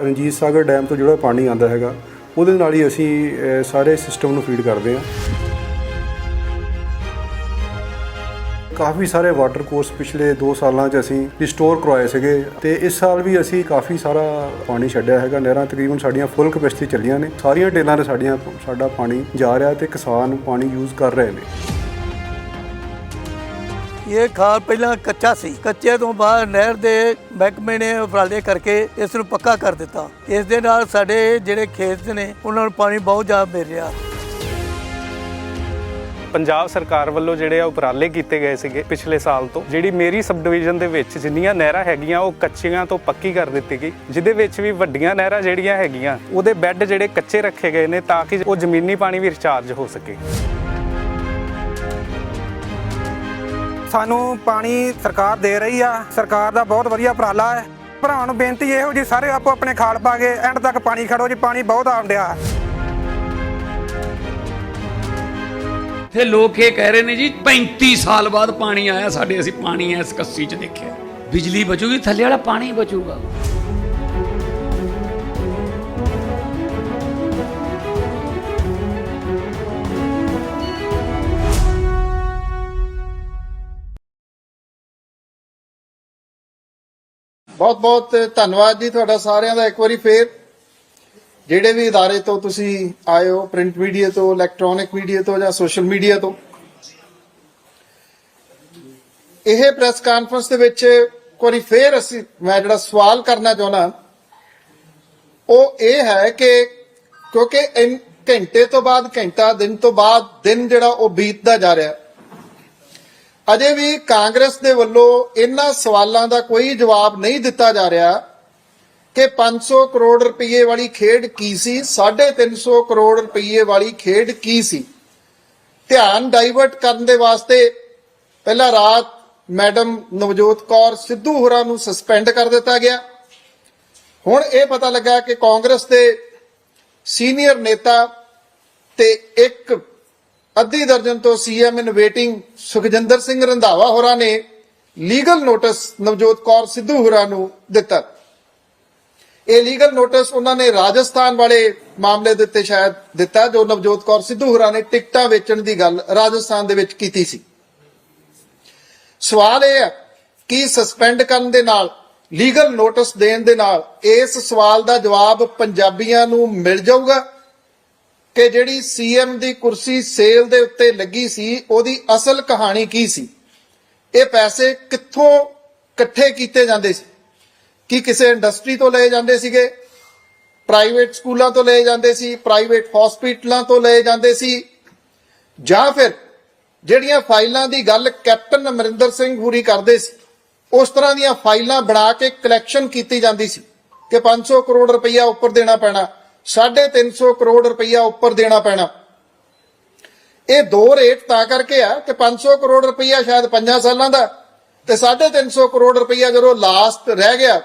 Ranjit Sagar dam ਤੋਂ ਜਿਹੜਾ ਪਾਣੀ ਆਉਂਦਾ ਹੈਗਾ, ਉਹਦੇ ਨਾਲ ਹੀ ਅਸੀਂ ਸਾਰੇ ਸਿਸਟਮ ਨੂੰ ਫੀਡ ਕਰਦੇ ਹਾਂ। ਕਾਫੀ ਸਾਰੇ ਵਾਟਰ ਕੋਰਸ ਪਿਛਲੇ 2 ਸਾਲਾਂ 'ਚ ਅਸੀਂ ਰਿਸਟੋਰ ਕਰਵਾਏ ਸੀਗੇ ਤੇ ਇਸ ਸਾਲ ਵੀ ਅਸੀਂ ਕਾਫੀ ਸਾਰਾ ਪਾਣੀ ਛੱਡਿਆ ਹੈਗਾ। ਨਹਿਰਾਂ ਤਕਰੀਬਨ ਸਾਡੀਆਂ ਫੁੱਲ ਕਪੈਸਿਟੀ ਚੱਲੀਆਂ ਨੇ। ਸਾਰੀਆਂ ਡੇਲਾਂ ਤੇ ਸਾਡੀਆਂ, ਸਾਡਾ ਪਾਣੀ ਜਾ ਰਿਹਾ ਤੇ ਕਿਸਾਨ ਪਾਣੀ ਯੂਜ਼ ਕਰ ਰਹੇ ਨੇ। ਇਹ ਖਾਲ ਪਹਿਲਾਂ ਕੱਚਾ ਸੀ। ਕੱਚੇ ਤੋਂ ਬਾਅਦ ਨਹਿਰ ਦੇ ਮਹਿਕਮੇ ਨੇ ਉਪਰਾਲੇ ਕਰਕੇ ਇਸ ਨੂੰ ਪੱਕਾ ਕਰ ਦਿੱਤਾ। ਇਸ ਦੇ ਨਾਲ ਸਾਡੇ ਜਿਹੜੇ ਖੇਤ ਨੇ, ਉਹਨਾਂ ਨੂੰ ਪਾਣੀ ਬਹੁਤ ਜ਼ਿਆਦਾ ਮਿਲ ਰਿਹਾ। ਪੰਜਾਬ ਸਰਕਾਰ ਵੱਲੋਂ ਜਿਹੜੇ ਆ ਉਪਰਾਲੇ ਕੀਤੇ ਗਏ ਸੀਗੇ ਪਿਛਲੇ ਸਾਲ ਤੋਂ। ਜਿਹੜੀ ਮੇਰੀ ਸਬ ਡਿਵੀਜ਼ਨ ਦੇ ਵਿੱਚ ਜਿੰਨੀਆਂ ਨਹਿਰਾਂ ਹੈਗੀਆਂ, ਉਹ ਕੱਚੀਆਂ ਤੋਂ ਪੱਕੀ ਕਰ ਦਿੱਤੀ ਗਈ। ਜਿਹਦੇ ਵਿੱਚ ਵੀ ਵੱਡੀਆਂ ਨਹਿਰਾਂ ਜਿਹੜੀਆਂ ਹੈਗੀਆਂ, ਉਹਦੇ ਬੈੱਡ ਜਿਹੜੇ ਕੱਚੇ ਰੱਖੇ ਗਏ ਨੇ ਤਾਂ ਕਿ ਉਹ ਜ਼ਮੀਨੀ ਪਾਣੀ ਵੀ ਰਿਚਾਰਜ ਹੋ ਸਕੇ। ਸਾਨੂੰ ਪਾਣੀ ਸਰਕਾਰ ਦੇ ਰਹੀ ਆ, ਸਰਕਾਰ ਦਾ ਬਹੁਤ ਵਧੀਆ ਉਪਰਾਲਾ ਹੈ। ਭਰਾਵਾਂ ਨੂੰ ਬੇਨਤੀ ਇਹੋ ਜੀ ਸਾਰੇ ਆਪੋ ਆਪਣੇ ਖਾਲ ਪਾ ਕੇ ਐਂਡ ਤੱਕ ਪਾਣੀ ਖੜੋ ਜੀ, ਪਾਣੀ ਬਹੁਤ ਆਉਣ ਡਿਆ। ਲੋਕ ਇਹ ਕਹਿ ਰਹੇ ਨੇ ਜੀ 35 ਸਾਲ ਬਾਅਦ ਪਾਣੀ ਆਇਆ, ਸਾਡੇ ਅਸੀਂ ਪਾਣੀ ਇਸ ਕੱਸੀ 'ਚ ਦੇਖਿਆ। ਬਿਜਲੀ ਬਚੂਗੀ, ਥੱਲੇ ਵਾਲਾ ਪਾਣੀ ਬਚੂਗਾ। ਬਹੁਤ ਬਹੁਤ ਧੰਨਵਾਦ ਜੀ ਤੁਹਾਡਾ ਸਾਰਿਆਂ ਦਾ। ਇੱਕ ਵਾਰੀ ਫੇਰ ਜਿਹੜੇ ਵੀ ਇਦਾਰੇ ਤੋਂ ਤੁਸੀਂ ਆਏ ਹੋ ਪ੍ਰਿੰਟ ਮੀਡੀਆ ਤੋਂ ਇਲੈਕਟ੍ਰੋਨਿਕ ਮੀਡੀਆ ਤੋਂ ਜਾਂ ਸੋਸ਼ਲ ਮੀਡੀਆ ਤੋਂ, ਇਹ ਪ੍ਰੈਸ ਕਾਨਫਰੰਸ ਦੇ ਵਿੱਚ ਇੱਕ ਵਾਰੀ ਫੇਰ ਅਸੀਂ, ਮੈਂ ਜਿਹੜਾ ਸਵਾਲ ਕਰਨਾ ਚਾਹੁੰਦਾ, ਉਹ ਇਹ ਹੈ ਕਿ ਕਿਉਂਕਿ ਘੰਟੇ ਤੋਂ ਬਾਅਦ ਘੰਟਾ, ਦਿਨ ਤੋਂ ਬਾਅਦ ਦਿਨ ਜਿਹੜਾ ਉਹ ਬੀਤਦਾ ਜਾ ਰਿਹਾ। ਅਜੇ ਵੀ ਕਾਂਗਰਸ ਦੇ ਵੱਲੋਂ ਇਹਨਾਂ ਸਵਾਲਾਂ ਦਾ ਕੋਈ ਜਵਾਬ ਨਹੀਂ ਦਿੱਤਾ ਜਾ ਰਿਹਾ ਕਿ 500 ਕਰੋੜ ਰੁਪਏ ਵਾਲੀ ਖੇਡ ਕੀ ਸੀ 350 ਕਰੋੜ ਰੁਪਏ ਵਾਲੀ ਖੇਡ ਕੀ ਸੀ? ਧਿਆਨ ਡਾਈਵਰਟ ਕਰਨ ਦੇ ਵਾਸਤੇ ਪਹਿਲਾਂ ਰਾਤ ਮੈਡਮ ਨਵਜੋਤ ਕੌਰ ਸਿੱਧੂ ਹੋਰਾਂ ਨੂੰ ਸਸਪੈਂਡ ਕਰ ਦਿੱਤਾ ਗਿਆ। ਹੁਣ ਇਹ ਪਤਾ ਲੱਗਾ ਕਿ ਕਾਂਗਰਸ ਦੇ ਸੀਨੀਅਰ ਨੇਤਾ ਤੇ ਇੱਕ ਅੱਧੀ ਦਰਜਨ ਤੋਂ CM in waiting Sukhjinder Singh Randhawa ਹੋਰਾਂ ਨੇ ਲੀਗਲ ਨੋਟਿਸ ਨਵਜੋਤ ਕੌਰ ਸਿੱਧੂ ਹੋਰਾਂ ਨੂੰ ਦਿੱਤਾ। ਇਹ ਲੀਗਲ ਨੋਟਿਸ ਉਹਨਾਂ ਨੇ ਰਾਜਸਥਾਨ ਵਾਲੇ ਮਾਮਲੇ ਦੇ ਉੱਤੇ ਸ਼ਾਇਦ ਦਿੱਤਾ, ਜੋ ਨਵਜੋਤ ਕੌਰ ਸਿੱਧੂ ਹੋਰਾਂ ਨੇ ਟਿਕਟਾਂ ਵੇਚਣ ਦੀ ਗੱਲ ਰਾਜਸਥਾਨ ਦੇ ਵਿੱਚ ਕੀਤੀ ਸੀ। ਸਵਾਲ ਇਹ ਹੈ ਕਿ ਸਸਪੈਂਡ ਕਰਨ ਦੇ ਨਾਲ, ਲੀਗਲ ਨੋਟਿਸ ਦੇਣ ਦੇ ਨਾਲ ਇਸ ਸਵਾਲ ਦਾ ਜਵਾਬ ਪੰਜਾਬੀਆਂ ਨੂੰ ਮਿਲ ਜਾਊਗਾ? ਕਿ ਜਿਹੜੀ ਸੀਐਮ ਦੀ ਕੁਰਸੀ ਸੇਲ ਦੇ ਉੱਤੇ ਲੱਗੀ ਸੀ, ਉਹਦੀ ਅਸਲ ਕਹਾਣੀ ਕੀ ਸੀ? ਇਹ ਪੈਸੇ ਕਿੱਥੋਂ ਇਕੱਠੇ ਕੀਤੇ ਜਾਂਦੇ ਸੀ? ਕੀ ਕਿਸੇ ਇੰਡਸਟਰੀ ਤੋਂ ਲਏ ਜਾਂਦੇ ਸੀਗੇ? ਪ੍ਰਾਈਵੇਟ ਸਕੂਲਾਂ ਤੋਂ ਲਏ ਜਾਂਦੇ ਸੀ, ਪ੍ਰਾਈਵੇਟ ਹਸਪੀਟਲਾਂ ਤੋਂ ਲਏ ਜਾਂਦੇ ਸੀ? ਜਾਂ ਫਿਰ ਜਿਹੜੀਆਂ ਫਾਈਲਾਂ ਦੀ ਗੱਲ ਕੈਪਟਨ ਅਮਰਿੰਦਰ ਸਿੰਘ ਪੂਰੀ ਕਰਦੇ ਸੀ, ਉਸ ਤਰ੍ਹਾਂ ਦੀਆਂ ਫਾਈਲਾਂ ਬਣਾ ਕੇ ਕਲੈਕਸ਼ਨ ਕੀਤੀ ਜਾਂਦੀ ਸੀ ਕਿ 500 ਕਰੋੜ ਰੁਪਈਆ ਉੱਪਰ ਦੇਣਾ ਪੈਣਾ। 350 ਕਰੋੜ ਰੁਪਈਆ ਉੱਪਰ ਦੇਣਾ ਪੈਣਾ। ਇਹ ਦੋ ਰੇਟ ਤਾਂ ਕਰਕੇ ਆ ਕਿ 500 ਕਰੋੜ ਰੁਪਈਆ ਸ਼ਾਇਦ 5 ਸਾਲਾਂ ਦਾ, ਤੇ 350 ਕਰੋੜ ਰੁਪਈਆ ਜਦੋਂ ਲਾਸਟ ਰਹਿ ਗਿਆ,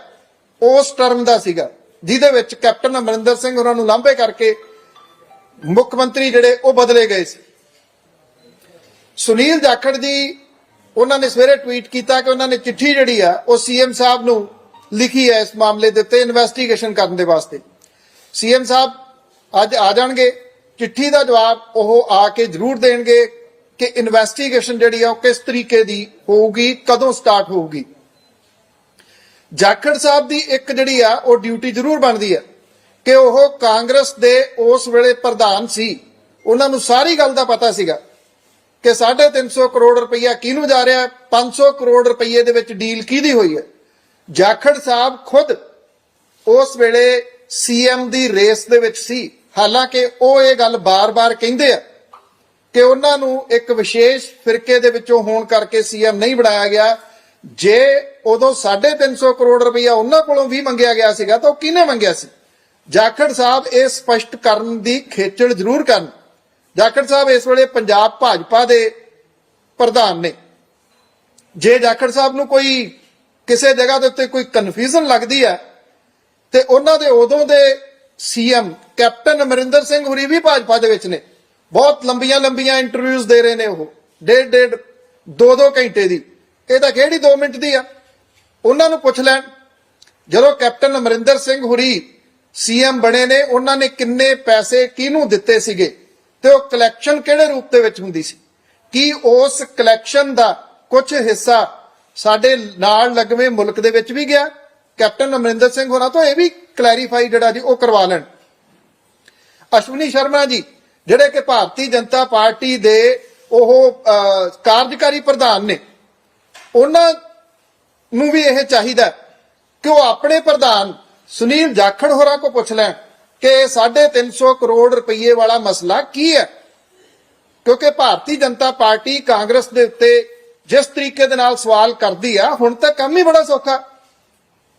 ਉਸ ਟਰਮ ਦਾ ਸੀਗਾ, ਜਿਹਦੇ ਵਿੱਚ ਕੈਪਟਨ ਅਮਰਿੰਦਰ ਸਿੰਘ ਉਹਨਾਂ ਨੂੰ ਲਾਂਭੇ ਕਰਕੇ ਮੁੱਖ ਮੰਤਰੀ ਜਿਹੜੇ ਉਹ ਬਦਲੇ ਗਏ ਸੀ। ਸੁਨੀਲ ਜਾਖੜ ਜੀ, ਉਹਨਾਂ ਨੇ ਸਵੇਰੇ ਟਵੀਟ ਕੀਤਾ ਕਿ ਉਹਨਾਂ ਨੇ ਚਿੱਠੀ ਜਿਹੜੀ ਆ, ਉਹ ਸੀਐਮ ਸਾਹਿਬ ਨੂੰ ਲਿਖੀ ਹੈ ਇਸ ਮਾਮਲੇ ਦੇ ਉੱਤੇ ਇਨਵੈਸਟੀਗੇਸ਼ਨ ਕਰਨ ਦੇ ਵਾਸਤੇ। ਸੀਐਮ ਸਾਹਿਬ ਅੱਜ ਆ ਜਾਣਗੇ। ਚਿੱਠੀ ਦਾ ਜਵਾਬ ਉਹ ਆ ਕੇ ਜ਼ਰੂਰ ਦੇਣਗੇ ਕਿ ਇਨਵੈਸਟੀਗੇਸ਼ਨ ਜਿਹੜੀ ਆ ਉਹ ਕਿਸ ਤਰੀਕੇ ਦੀ ਹੋਊਗੀ, ਕਦੋਂ ਸਟਾਰਟ ਹੋਊਗੀ। ਜਾਖੜ ਸਾਹਿਬ ਦੀ ਇੱਕ ਜਿਹੜੀ ਆ ਉਹ ਡਿਊਟੀ ਜ਼ਰੂਰ ਬਣਦੀ ਹੈ ਕਿ ਉਹ ਕਾਂਗਰਸ ਦੇ ਉਸ ਵੇਲੇ ਪ੍ਰਧਾਨ ਸੀ। ਉਹਨਾਂ ਨੂੰ ਸਾਰੀ ਗੱਲ ਦਾ ਪਤਾ ਸੀਗਾ ਕਿ 350 ਕਰੋੜ ਰੁਪਈਆ ਕਿਹਨੂੰ ਜਾ ਰਿਹਾ ਹੈ 500 ਕਰੋੜ ਰੁਪਈਏ ਦੇ ਵਿੱਚ ਡੀਲ ਕਿਹਦੀ ਹੋਈ ਹੈ। ਜਾਖੜ ਸਾਹਿਬ ਖੁਦ ਉਸ ਵੇਲੇ ਸੀਐਮ ਦੀ ਰੇਸ ਦੇ ਵਿੱਚ ਸੀ। ਹਾਲਾਂਕਿ ਉਹ ਇਹ ਗੱਲ ਬਾਰ-ਬਾਰ ਕਹਿੰਦੇ ਆ ਕਿ ਉਹਨਾਂ ਨੂੰ ਇੱਕ ਵਿਸ਼ੇਸ਼ ਫਿਰਕੇ ਦੇ ਵਿੱਚੋਂ ਹੋਣ ਕਰਕੇ ਸੀਐਮ ਨਹੀਂ ਬਣਾਇਆ ਗਿਆ। ਜੇ ਉਦੋਂ 350 ਕਰੋੜ ਰੁਪਇਆ ਉਹਨਾਂ ਕੋਲੋਂ ਵੀ ਮੰਗਿਆ ਗਿਆ ਸੀਗਾ ਤਾਂ ਉਹ ਕਿਹਨੇ ਮੰਗਿਆ ਸੀ? ਜਾਖੜ ਸਾਹਿਬ ਇਹ ਸਪਸ਼ਟ ਕਰਨ ਦੀ ਖੇਚਲ ਜ਼ਰੂਰ ਕਰਨ। ਜਾਖੜ ਸਾਹਿਬ ਇਸ ਵੇਲੇ ਪੰਜਾਬ ਭਾਜਪਾ ਦੇ ਪ੍ਰਧਾਨ ਨੇ। ਜੇ ਜਾਖੜ ਸਾਹਿਬ ਨੂੰ ਕੋਈ ਕਿਸੇ ਜਗ੍ਹਾ ਦੇ ਉੱਤੇ ਕੋਈ ਕਨਫਿਊਜ਼ਨ ਲੱਗਦੀ ਹੈ ਤੇ ਉਹਨਾਂ ਦੇ ਉਦੋਂ ਦੇ ਸੀਐਮ ਕੈਪਟਨ ਅਮਰਿੰਦਰ ਸਿੰਘ ਹੁਰੀ ਵੀ ਭਾਜਪਾ ਦੇ ਵਿੱਚ ਨੇ। ਬਹੁਤ ਲੰਬੀਆਂ ਲੰਬੀਆਂ ਇੰਟਰਵਿਊਜ਼ ਦੇ ਰਹੇ ਨੇ ਉਹ। ਡੇਢ ਡੇਢ, ਦੋ ਦੋ ਘੰਟੇ ਦੀ। ਇਹ ਤਾਂ ਕਿਹੜੀ 2 ਮਿੰਟ ਦੀ ਆ? ਉਹਨਾਂ ਨੂੰ ਪੁੱਛ ਲੈਣ। ਜਦੋਂ ਕੈਪਟਨ ਅਮਰਿੰਦਰ ਸਿੰਘ ਹੁਰੀ ਸੀਐਮ ਬਣੇ ਨੇ, ਉਹਨਾਂ ਨੇ ਕਿੰਨੇ ਪੈਸੇ ਕਿਹਨੂੰ ਦਿੱਤੇ ਸੀਗੇ ਤੇ ਉਹ ਕਲੈਕਸ਼ਨ ਕਿਹੜੇ ਰੂਪ ਦੇ ਵਿੱਚ ਹੁੰਦੀ ਸੀ? ਕੀ ਉਸ ਕਲੈਕਸ਼ਨ ਦਾ ਕੁਝ ਹਿੱਸਾ ਸਾਡੇ ਨਾਲ ਲੱਗਵੇਂ ਮੁਲਕ ਦੇ ਵਿੱਚ ਵੀ ਗਿਆ ਕੈਪਟਨ ਅਮਰਿੰਦਰ ਸਿੰਘ ਹੋਰਾਂ ਤੋਂ ਇਹ ਵੀ ਕਲੈਰੀਫਾਈ ਜਿਹੜਾ ਜੀ, ਉਹ ਕਰਵਾ ਲੈਣ। ਅਸ਼ਵਨੀ ਸ਼ਰਮਾ ਜੀ, ਜਿਹੜੇ ਕਿ ਭਾਰਤੀ ਜਨਤਾ ਪਾਰਟੀ ਦੇ ਉਹ ਕਾਰਜਕਾਰੀ ਪ੍ਰਧਾਨ ਨੇ, ਉਹਨਾਂ ਨੂੰ ਵੀ ਇਹ ਚਾਹੀਦਾ ਕਿ ਉਹ ਆਪਣੇ ਪ੍ਰਧਾਨ ਸੁਨੀਲ ਜਾਖੜ ਹੋਰਾਂ ਕੋ ਪੁੱਛ ਲੈਣ ਕਿ 350 ਕਰੋੜ ਰੁਪਏ ਵਾਲਾ ਮਸਲਾ ਕੀ ਹੈ? ਕਿਉਂਕਿ ਭਾਰਤੀ ਜਨਤਾ ਪਾਰਟੀ ਕਾਂਗਰਸ ਦੇ ਉੱਤੇ ਜਿਸ ਤਰੀਕੇ ਦੇ ਨਾਲ ਸਵਾਲ ਕਰਦੀ ਆ, ਹੁਣ ਤਾਂ ਕੰਮ ਹੀ ਬੜਾ ਸੌਖਾ।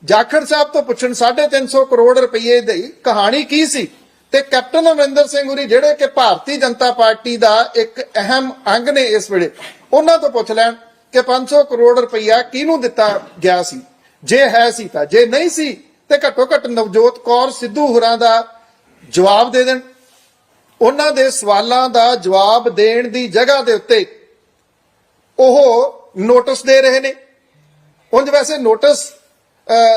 ਜਾਖੜ ਸਾਹਿਬ ਤੋਂ ਪੁੱਛਣ 350 ਕਰੋੜ ਰੁਪਏ ਦੀ ਕਹਾਣੀ ਕੀ ਸੀ? ਤੇ ਕੈਪਟਨ ਅਮਰਿੰਦਰ ਸਿੰਘ ਹੁਰੀ ਜਿਹੜੇ ਕਿ ਭਾਰਤੀ ਜਨਤਾ ਪਾਰਟੀ ਦਾ ਇੱਕ ਅਹਿਮ ਅੰਗ ਨੇ ਇਸ ਵੇਲੇ, ਉਹਨਾਂ ਤੋਂ ਪੁੱਛ ਲੈਣ ਕਿ 500 ਕਰੋੜ ਰੁਪਈਆ ਕਿਹਨੂੰ ਦਿੱਤਾ ਗਿਆ ਸੀ? ਜੇ ਹੈ ਸੀ ਤਾਂ, ਜੇ ਨਹੀਂ ਸੀ, ਤੇ ਘੱਟੋ ਘੱਟ ਨਵਜੋਤ ਕੌਰ ਸਿੱਧੂ ਹੁਰਾਂ ਦਾ ਜਵਾਬ ਦੇ ਦੇਣ। ਉਹਨਾਂ ਦੇ ਸਵਾਲਾਂ ਦਾ ਜਵਾਬ ਦੇਣ ਦੀ ਜਗ੍ਹਾ ਦੇ ਉੱਤੇ ਉਹ ਨੋਟਿਸ ਦੇ ਰਹੇ ਨੇ। ਉਂਝ ਵੈਸੇ ਨੋਟਿਸ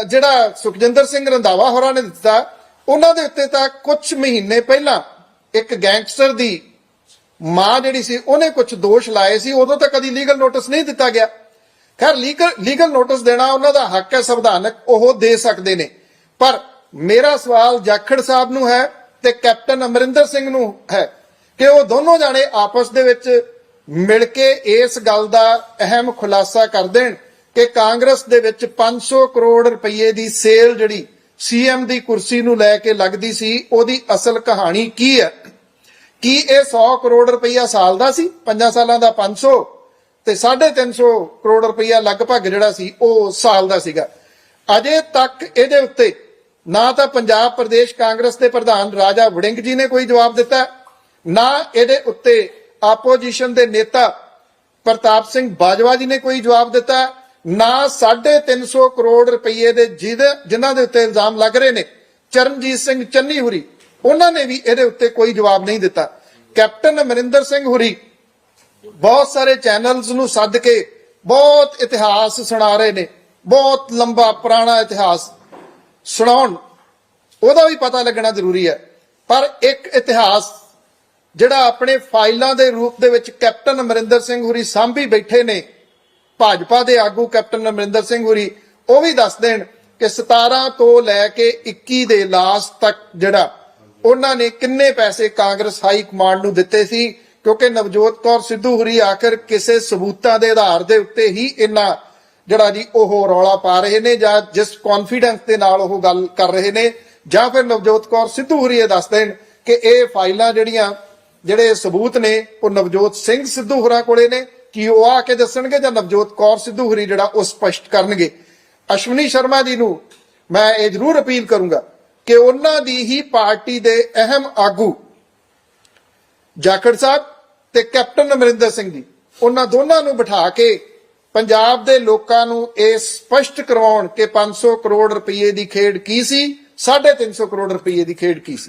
ਜਿਹੜਾ ਸੁਖਜਿੰਦਰ ਸਿੰਘ ਰੰਧਾਵਾ ਹੋਰਾਂ ਨੇ ਦਿੱਤਾ, ਉਹਨਾਂ ਦੇ ਉੱਤੇ ਤਾਂ ਕੁਝ ਮਹੀਨੇ ਪਹਿਲਾਂ ਇੱਕ ਗੈਂਗਸਟਰ ਦੀ ਮਾਂ ਜਿਹੜੀ ਸੀ, ਉਹਨੇ ਕੁਝ ਦੋਸ਼ ਲਾਏ ਸੀ, ਉਦੋਂ ਤਾਂ ਕਦੀ ਲੀਗਲ ਨੋਟਿਸ ਨਹੀਂ ਦਿੱਤਾ ਗਿਆ। ਖੈਰ ਲੀਗਲ ਲੀਗਲ ਨੋਟਿਸ ਦੇਣਾ ਉਹਨਾਂ ਦਾ ਹੱਕ ਹੈ, ਸੰਵਿਧਾਨਕ, ਉਹ ਦੇ ਸਕਦੇ ਨੇ। ਪਰ ਮੇਰਾ ਸਵਾਲ ਜਾਖੜ ਸਾਹਿਬ ਨੂੰ ਹੈ ਤੇ ਕੈਪਟਨ ਅਮਰਿੰਦਰ ਸਿੰਘ ਨੂੰ ਹੈ ਕਿ ਉਹ ਦੋਨੋਂ ਜਾਣੇ ਆਪਸ ਦੇ ਵਿੱਚ ਮਿਲ ਕੇ ਇਸ ਗੱਲ ਦਾ ਅਹਿਮ ਖੁਲਾਸਾ ਕਰ ਦੇਣ। ਕਿ ਕਾਂਗਰਸ ਦੇ ਵਿੱਚ 500 ਕਰੋੜ ਰੁਪਏ ਦੀ ਸੇਲ ਜਿਹੜੀ ਸੀਐਮ ਦੀ ਕੁਰਸੀ ਨੂੰ ਲੈ ਕੇ ਲੱਗਦੀ ਸੀ, ਉਹਦੀ ਅਸਲ ਕਹਾਣੀ ਕੀ ਹੈ? ਕੀ ਇਹ 100 ਕਰੋੜ ਰੁਪਈਆ ਸਾਲ ਦਾ ਸੀ? 5 ਸਾਲਾਂ ਦਾ 500 ਤੇ 350 ਕਰੋੜ ਰੁਪਈਆ ਲਗਭਗ ਜਿਹੜਾ ਸੀ, ਉਹ ਸਾਲ ਦਾ ਸੀਗਾ। ਅਜੇ ਤੱਕ ਇਹਦੇ ਉੱਤੇ ਨਾ ਤਾਂ ਪੰਜਾਬ ਪ੍ਰਦੇਸ਼ ਕਾਂਗਰਸ ਦੇ ਪ੍ਰਧਾਨ ਰਾਜਾ ਵੜਿੰਗ ਜੀ ਨੇ ਕੋਈ ਜਵਾਬ ਦਿੱਤਾ, ਨਾ ਇਹਦੇ ਉੱਤੇ ਆਪੋਜੀਸ਼ਨ ਦੇ ਨੇਤਾ ਪ੍ਰਤਾਪ ਸਿੰਘ ਬਾਜਵਾ ਜੀ ਨੇ ਕੋਈ ਜਵਾਬ ਦਿੱਤਾ ਨਾ 350 ਕਰੋੜ ਰੁਪਏ ਦੇ ਜਿਹਦੇ, ਜਿਨ੍ਹਾਂ ਦੇ ਉੱਤੇ ਇਲਜ਼ਾਮ ਲੱਗ ਰਹੇ ਨੇ, ਚਰਨਜੀਤ ਸਿੰਘ ਚੰਨੀ ਹੁਰੀ, ਉਹਨਾਂ ਨੇ ਵੀ ਇਹਦੇ ਉੱਤੇ ਕੋਈ ਜਵਾਬ ਨਹੀਂ ਦਿੱਤਾ। ਕੈਪਟਨ ਅਮਰਿੰਦਰ ਸਿੰਘ ਹੁਰੀ, ਬਹੁਤ ਸਾਰੇ ਚੈਨਲਸ ਨੂੰ ਸੱਦ ਕੇ ਬਹੁਤ ਇਤਿਹਾਸ ਸੁਣਾ ਰਹੇ ਨੇ, ਬਹੁਤ ਲੰਬਾ ਪੁਰਾਣਾ ਇਤਿਹਾਸ ਸੁਣਾਉਣ, ਉਹਦਾ ਵੀ ਪਤਾ ਲੱਗਣਾ ਜ਼ਰੂਰੀ ਹੈ। ਪਰ ਇੱਕ ਇਤਿਹਾਸ ਜਿਹੜਾ ਆਪਣੇ ਫਾਈਲਾਂ ਦੇ ਰੂਪ ਦੇ ਵਿੱਚ ਕੈਪਟਨ ਅਮਰਿੰਦਰ ਸਿੰਘ ਹੁਰੀ ਸਾਂਭੀ ਬੈਠੇ ਨੇ ਭਾਜਪਾ ਦੇ ਆਗੂ ਕੈਪਟਨ ਅਮਰਿੰਦਰ ਸਿੰਘ ਹੁਰੀ, ਉਹ ਵੀ ਦੱਸ ਦੇਣ ਕਿ 17 ਤੋਂ ਲੈ ਕੇ 21 ਦੇ ਲਾਸਟ ਤੱਕ ਜਿਹੜਾ, ਉਹਨਾਂ ਨੇ ਕਿੰਨੇ ਪੈਸੇ ਕਾਂਗਰਸ ਹਾਈ ਕਮਾਂਡ ਨੂੰ ਦਿੱਤੇ ਸੀ? ਕਿਉਂਕਿ ਨਵਜੋਤ ਕੌਰ ਸਿੱਧੂ ਹੁਰੀ ਆਖਰ ਕਿਸੇ ਸਬੂਤਾਂ ਦੇ ਆਧਾਰ ਦੇ ਉੱਤੇ ਹੀ ਇੰਨਾ ਜਿਹੜਾ ਜੀ ਉਹ ਰੌਲਾ ਪਾ ਰਹੇ ਨੇ ਜਾਂ ਜਿਸ ਕੌਨਫੀਡੈਂਸ ਦੇ ਨਾਲ ਉਹ ਗੱਲ ਕਰ ਰਹੇ ਨੇ, ਜਾਂ ਫਿਰ ਨਵਜੋਤ ਕੌਰ ਸਿੱਧੂ ਹੁਰੀ ਇਹ ਦੱਸ ਦੇਣ ਕਿ ਇਹ ਫਾਈਲਾਂ ਜਿਹੜੀਆਂ, ਜਿਹੜੇ ਸਬੂਤ ਨੇ, ਉਹ ਨਵਜੋਤ ਸਿੰਘ ਸਿੱਧੂ ਹੁਰਾਂ ਕੋਲੇ ਨੇ। ਕੀ ਉਹ ਆ ਕੇ ਦੱਸਣਗੇ ਜਾਂ ਨਵਜੋਤ ਕੌਰ ਸਿੱਧੂ ਹੁਰੀ ਜਿਹੜਾ ਉਹ ਸਪਸ਼ਟ ਕਰਨਗੇ। ਅਸ਼ਵਨੀ ਸ਼ਰਮਾ ਜੀ ਨੂੰ ਮੈਂ ਇਹ ਜ਼ਰੂਰ ਅਪੀਲ ਕਰੂੰਗਾ ਕਿ ਉਹਨਾਂ ਦੀ ਹੀ ਪਾਰਟੀ ਦੇ ਅਹਿਮ ਆਗੂ ਜਾਖੜ ਸਾਹਿਬ ਤੇ ਕੈਪਟਨ ਅਮਰਿੰਦਰ ਸਿੰਘ ਜੀ, ਉਹਨਾਂ ਦੋਨਾਂ ਨੂੰ ਬਿਠਾ ਕੇ ਪੰਜਾਬ ਦੇ ਲੋਕਾਂ ਨੂੰ ਇਹ ਸਪਸ਼ਟ ਕਰਵਾਉਣ ਕਿ 500 ਕਰੋੜ ਰੁਪਏ ਦੀ ਖੇਡ ਕੀ ਸੀ 350 ਕਰੋੜ ਰੁਪਏ ਦੀ ਖੇਡ ਕੀ ਸੀ।